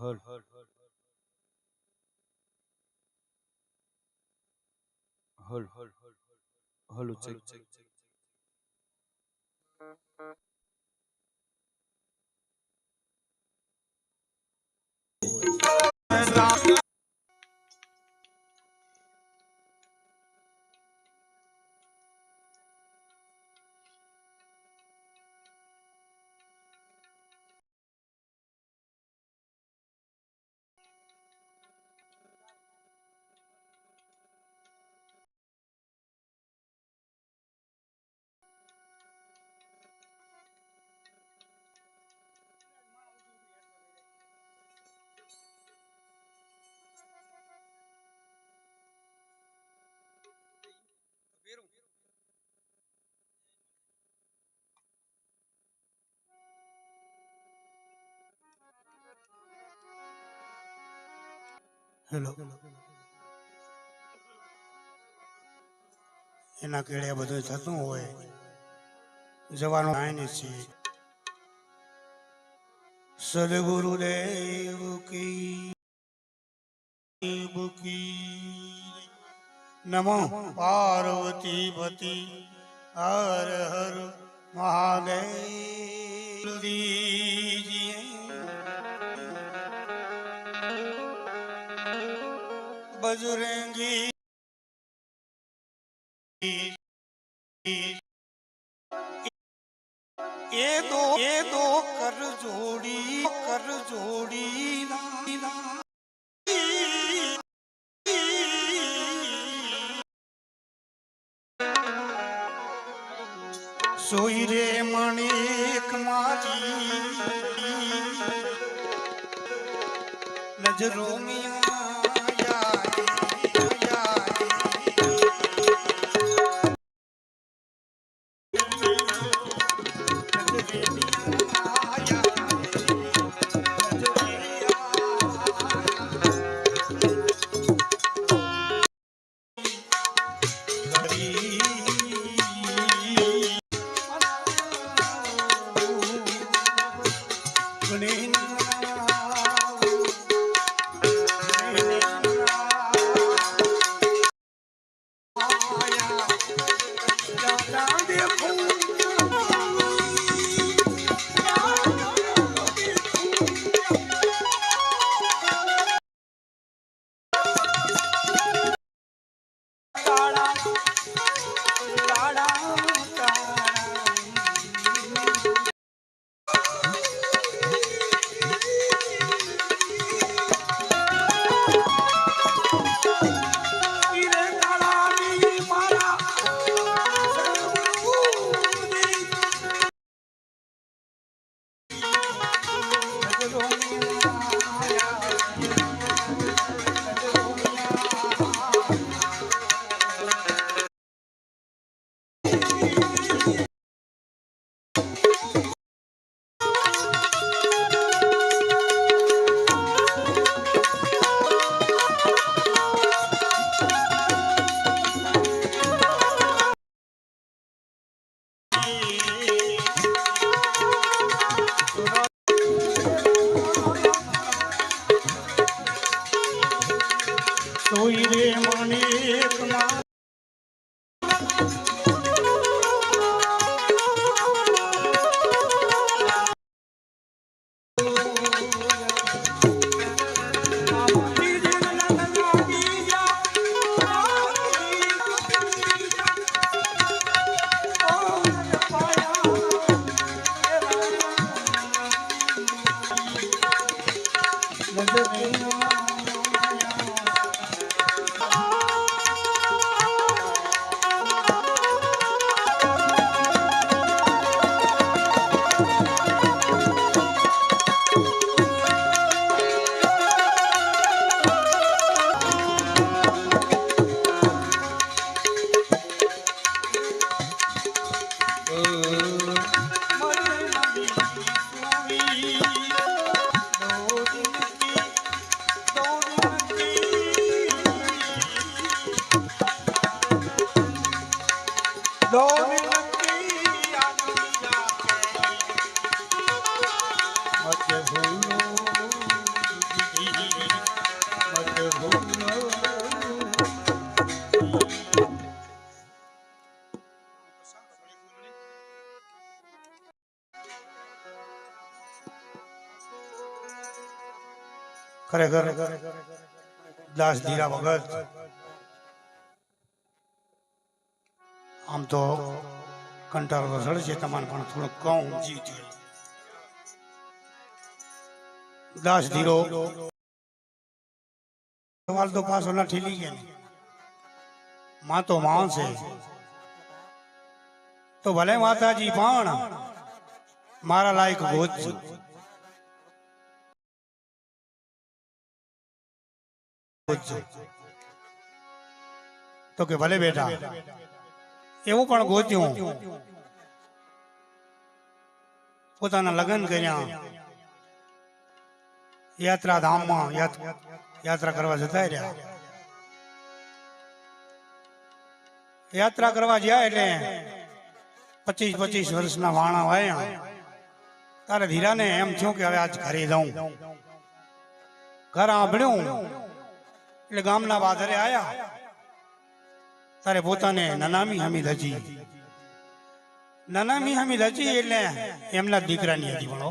હલ હલ હલ હલ ચેક હેલો. એના કેળે બધું થતું હોય. જવાનું આઈને છીએ સદગુરુદેવ કી દેવ કી નમો પાર્વતી પતિ હર હર મહાદેવ गुजरेंगी ખરેખર દાસ ધીરા વગર આમ તો કંટાળો તો છે તમારે પણ થોડુંક કહું જીવ દાસ ધીરો. સવાલ તો પાછો ના ઠીલી ગયા માં તો માં તો ભલે માતાજી પણ મારા લાયક ગોત છું. તો કે ભલે બેટા. એવું પણ ગોત્યું. પોતાના લગ્ન કર્યા. યાત્રા ધામમાં યાત્રા કરવા જતા રહ્યા. યાત્રા કરવા ગયા એટલે પચીસ પચીસ વર્ષના વાણા વાયા. તારે ધીરાને એમ થયું કે હવે આજ ઘરે જાઉં. ઘર આંભળ્યું. એટલે ગામના બાધરે આયા. તારે પોતાને નનામી હમીદ હજી. નનામી હમીદ હજી એટલે એમના દીકરાની હતી ભણો.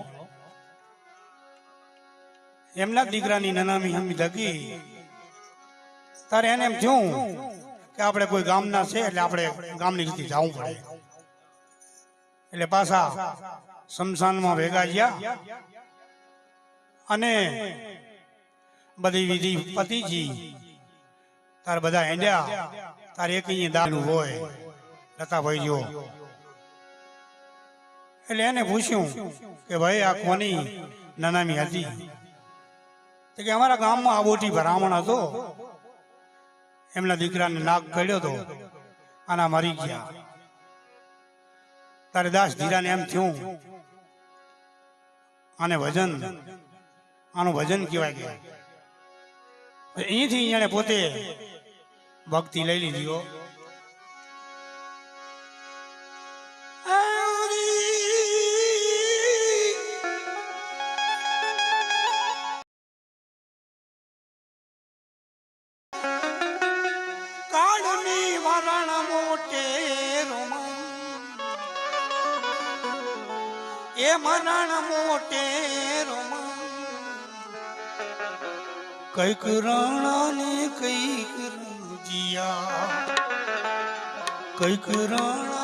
એમના દીકરાની નનામી હમીદ હતી તારે એને એમ થયું કે આપણે કોઈ ગામના છે એટલે આપણે ગામની રીતે જવું પડે. એટલે પાછા શમશાનમાં ભેગા ગયા અને બધી વિધિ પતિજી તાર બધા હેંડ્યા. તારે એક દાનું હોય લતાભાઈ જો એટલે એને પૂછ્યું કે ભાઈ, આ કોની નનામી હતી? કે અમારા ગામમાં આબોટી બ્રાહ્મણ હતો. એમના દીકરાને નાક કર્યો હતો આના મરી ગયા. તારે દાસ ધીરાને એમ થયું, આને ભજન, આનું ભજન કહેવાય. ગયા અહીંથી એને પોતે ભક્તિ લઈ લીધી એ મરણ મોટે કંઈક રાણા ને કંઈક રણજીયા કંઈક રાણા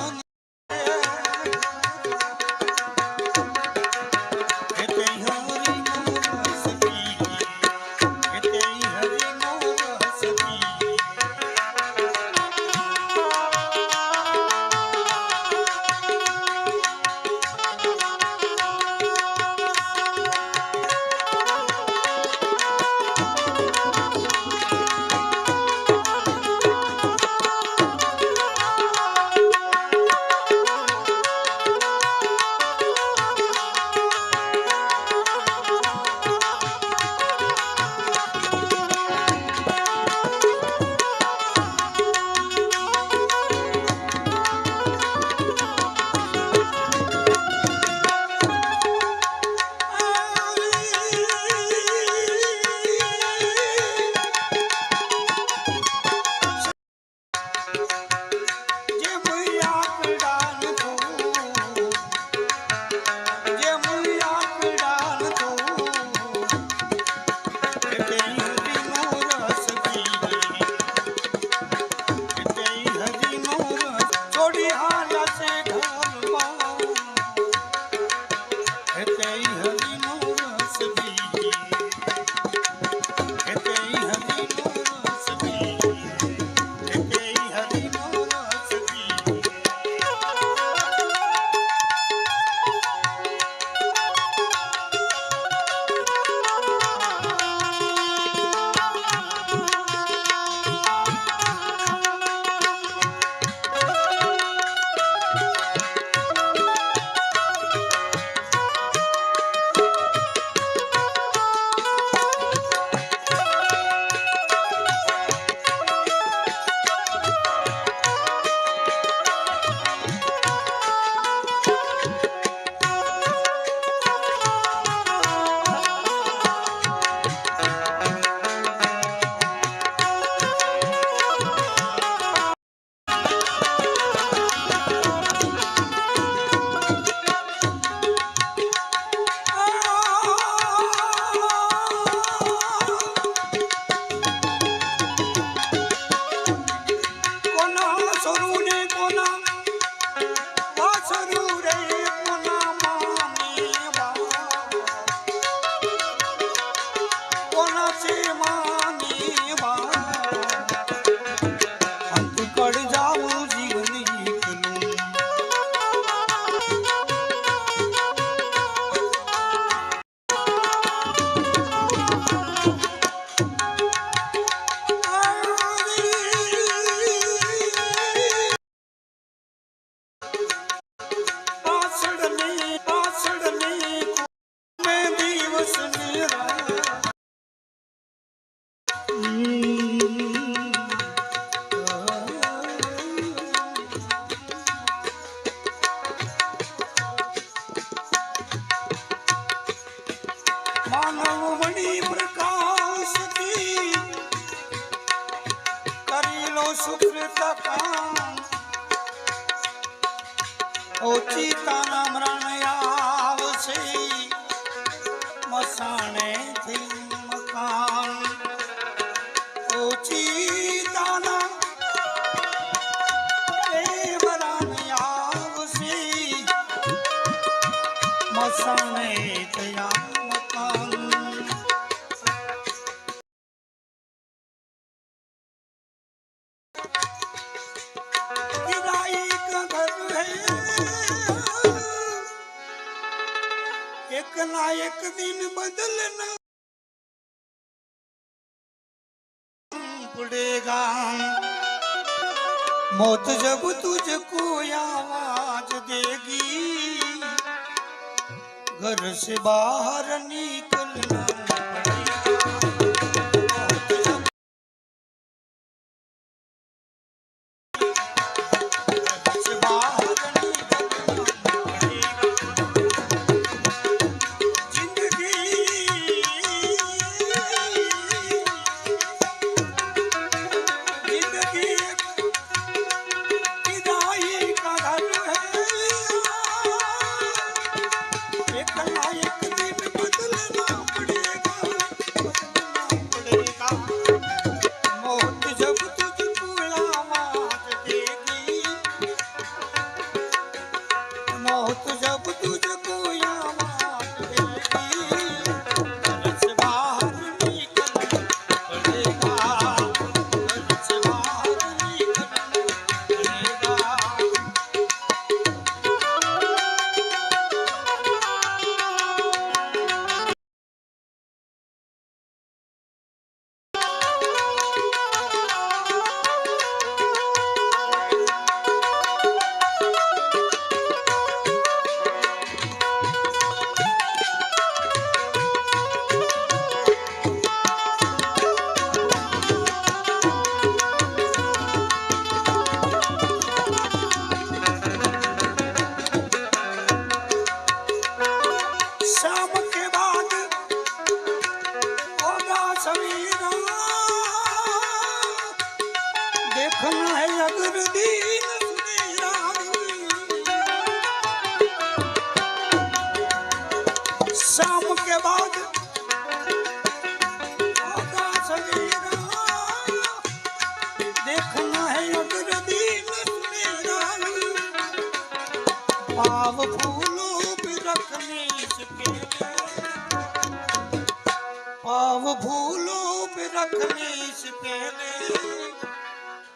વર્ષ બહાર નીકળ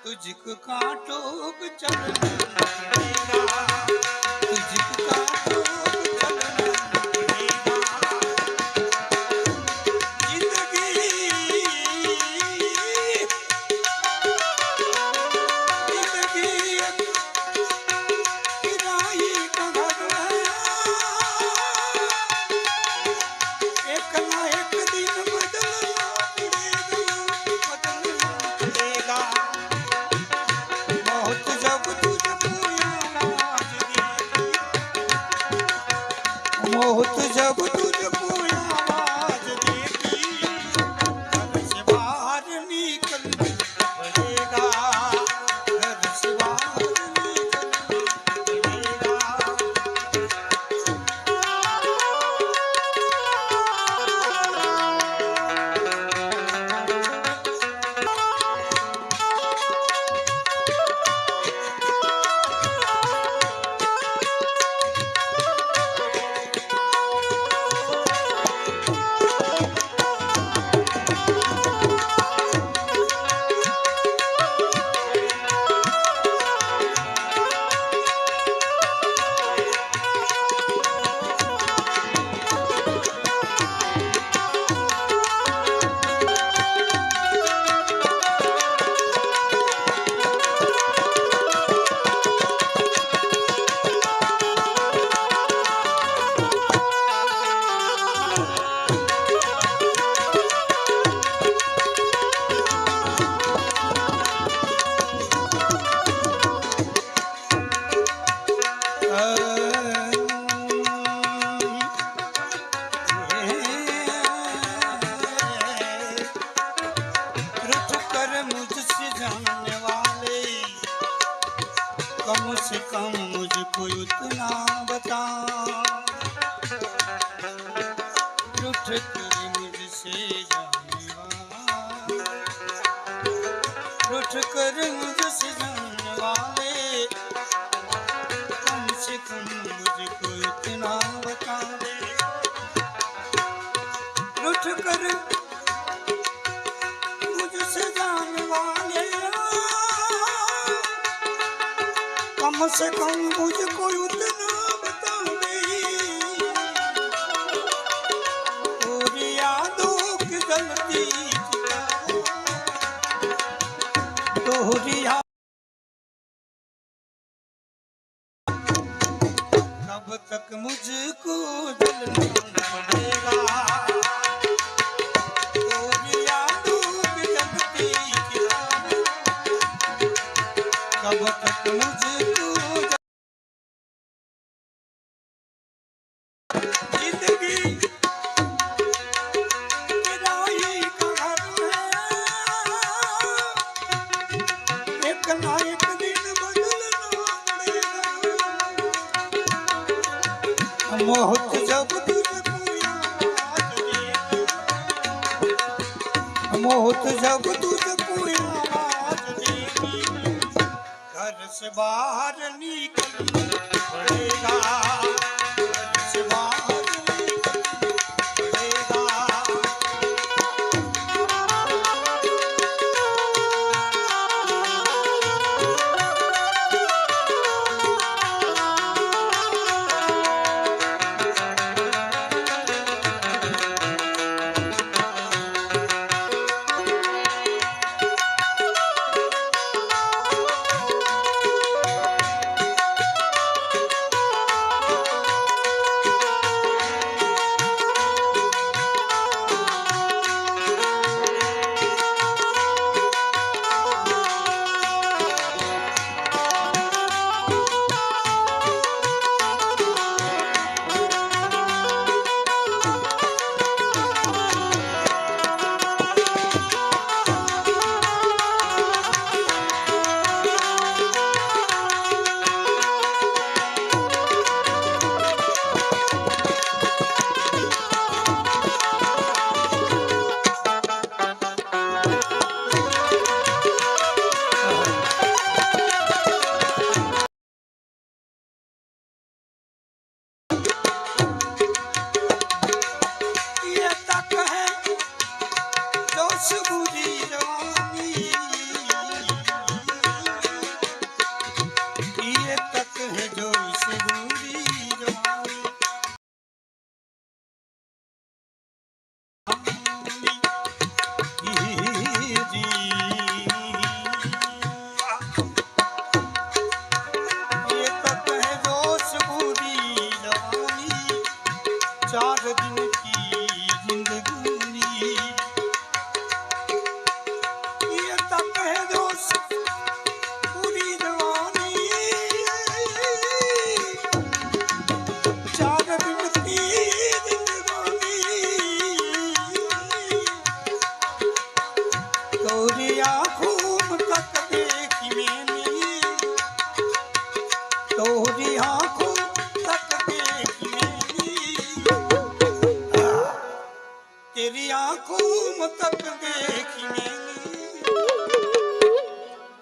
तुझको कांटों पड़ेगा तुझको कांटों पे चलना मुझको उतना મોહત જગ તુજ કોઈ બહાર નીકળ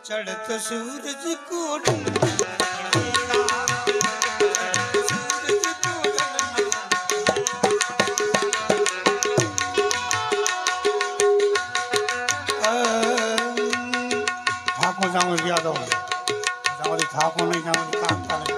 ચડત સૂરજ કોટલા જાઉં યાદ આવું જાઉં થાકો નહીં જાઉં કામ કરે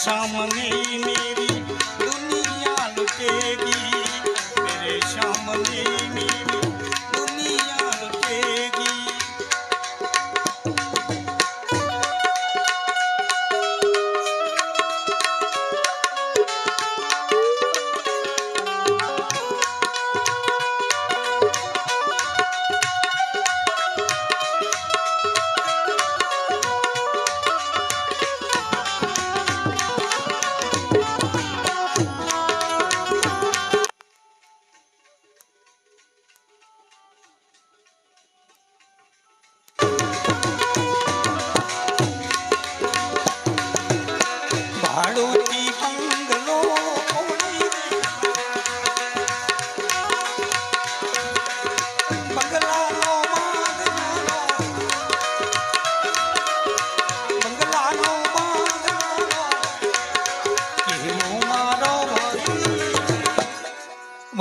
someone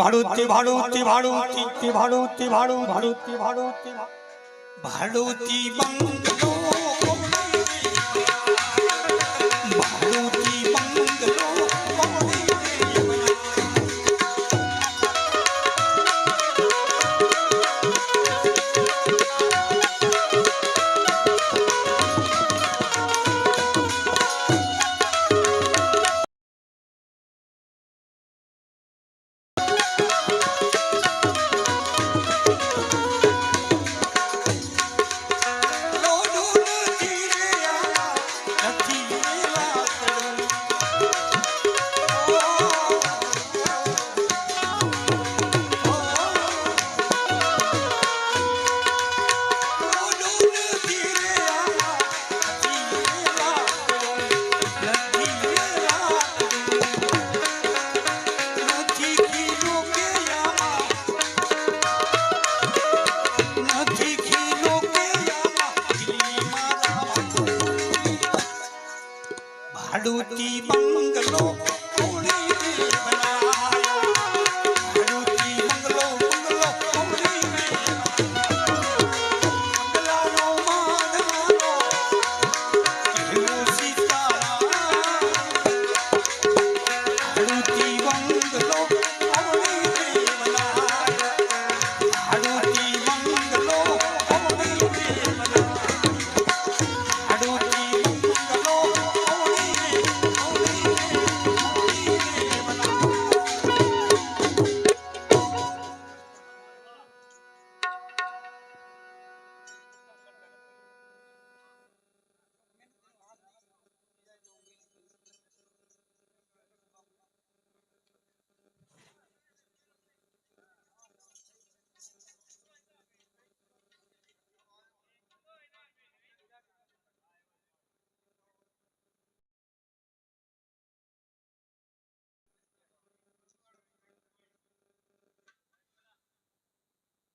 ভারতী ভারতী ভারতী ভারতী ভারতী ভারতী ভারতী ভারতী বাংলা